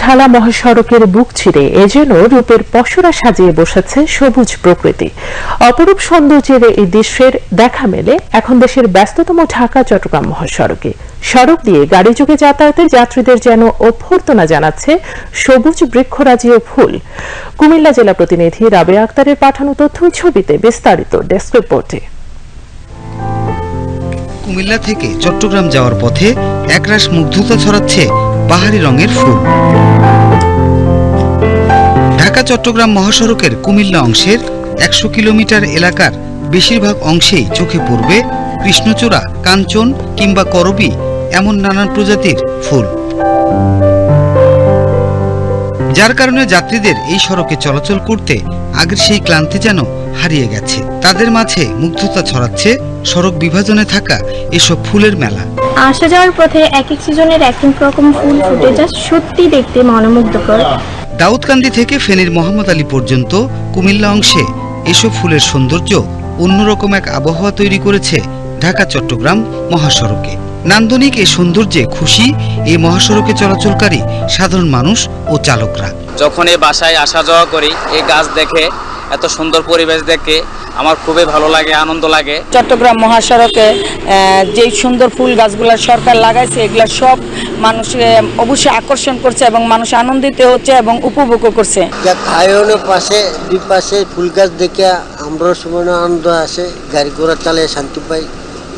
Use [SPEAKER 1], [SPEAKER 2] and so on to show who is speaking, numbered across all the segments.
[SPEAKER 1] ঢালা মহাসড়কের বুক ছিঁড়ে এজন্য রূপের পসরা সাজিয়ে বসেছে সবুজ প্রকৃতি। অপরূপ সৌন্দর্যের এই দৃশ্যের দেখা মেলে এখন দেশের ব্যস্ততম ঢাকা, চট্টগ্রাম মহাসড়কে। সড়ক দিয়ে গাড়ি যোগে যাতায়াতের যাত্রীদের যেন অভ্যর্থনা জানাচ্ছে সবুজ বৃক্ষরাজি ও ফুল। কুমিল্লা জেলা প্রতিনিধি রাবে আক্তারের পাঠানো তথ্য ছবিতে বিস্তারিত ডেস্ক রিপোর্টে।
[SPEAKER 2] কুমিল্লা থেকে চট্টগ্রাম যাওয়ার পথে একরাশ মুগ্ধতা ছড়াচ্ছে পাহাড়ি রঙের ফুল। ঢাকা, চট্টগ্রাম মহাসড়কের কুমিল্লা অংশের একশো কিলোমিটার এলাকার বেশিরভাগ অংশেই চোখে পড়বে কৃষ্ণচূড়া, কাঞ্চন কিংবা করবি এমন নানান প্রজাতির ফুল। যার কারণে যাত্রীদের এই সড়কে চলাচল করতে আগের সেই ক্লান্তি যেন হারিয়ে গেছে। তাদের মাঝে মুগ্ধতা ছড়াচ্ছে সড়ক বিভাজনে থাকা এসব ফুলের মেলা।
[SPEAKER 3] আসা যাওয়ার পথে এক এক সিজনের এক এক রকম ফুল ফুটে যা সত্যি দেখতে মনোমুগ্ধকর।
[SPEAKER 2] দাউদকান্দি থেকে ফেনীর মোহাম্মদ আলী পর্যন্ত কুমিল্লা অংশে এসব ফুলের সৌন্দর্য অন্যরকম এক আবহাওয়া তৈরি করেছে ঢাকা চট্টগ্রাম মহাসড়কে। নান্দনিক এই সৌন্দর্যে খুশি এই মহাসড়কে চলাচলকারী সাধারণ মানুষ ও চালকরা।
[SPEAKER 4] যখন এই বাসায় আসা যাওয়া করি এই গাছ দেখে এত সুন্দর পরিবেশ দেখে আমার খুবই ভালো লাগে আনন্দ লাগে।
[SPEAKER 5] চট্টগ্রাম মহাসড়কে যেই সুন্দর ফুল গাছগুলো সরকার লাগাইছে এগুলো সব মানুষকে অবশ্যই আকর্ষণ করছে এবং মানুষ আনন্দিত হচ্ছে এবং উপভোগও করছে।
[SPEAKER 6] যা খায়নের পাশে দুই পাশে ফুল গাছ দেখে আমরা সময় আনন্দ আসে গাড়ি ঘোড়া চালিয়ে শান্তি পাই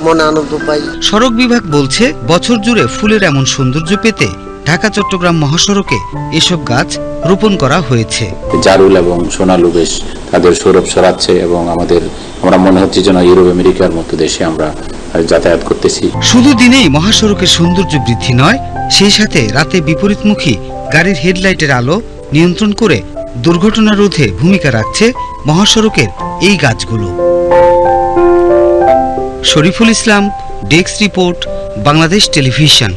[SPEAKER 6] মনে আনন্দ পাই।
[SPEAKER 2] সড়ক বিভাগ বলছে বছর জুড়ে ফুলের এমন সৌন্দর্য পেতে ঢাকা চট্টগ্রাম মহাসড়কে এসব গাছ রোপণ করা হয়েছে।
[SPEAKER 7] জারুল এবং সোনালু বেশ তাদের সৌরভ ছড়াচ্ছে এবং আমাদের আমরা মনে হচ্ছে যেন ইউরোপ আমেরিকার মতো দেশে আমরা যাতায়াত করতেছি।
[SPEAKER 2] শুধু দিনেই মহাসড়কের সৌন্দর্য বৃদ্ধি নয় সেই সাথে রাতে বিপরীতমুখী গাড়ির হেডলাইটের আলো নিয়ন্ত্রণ করে দুর্ঘটনা রোধে ভূমিকা রাখছে মহাসড়কের এই গাছগুলো। Shariful Islam desk report Bangladesh television.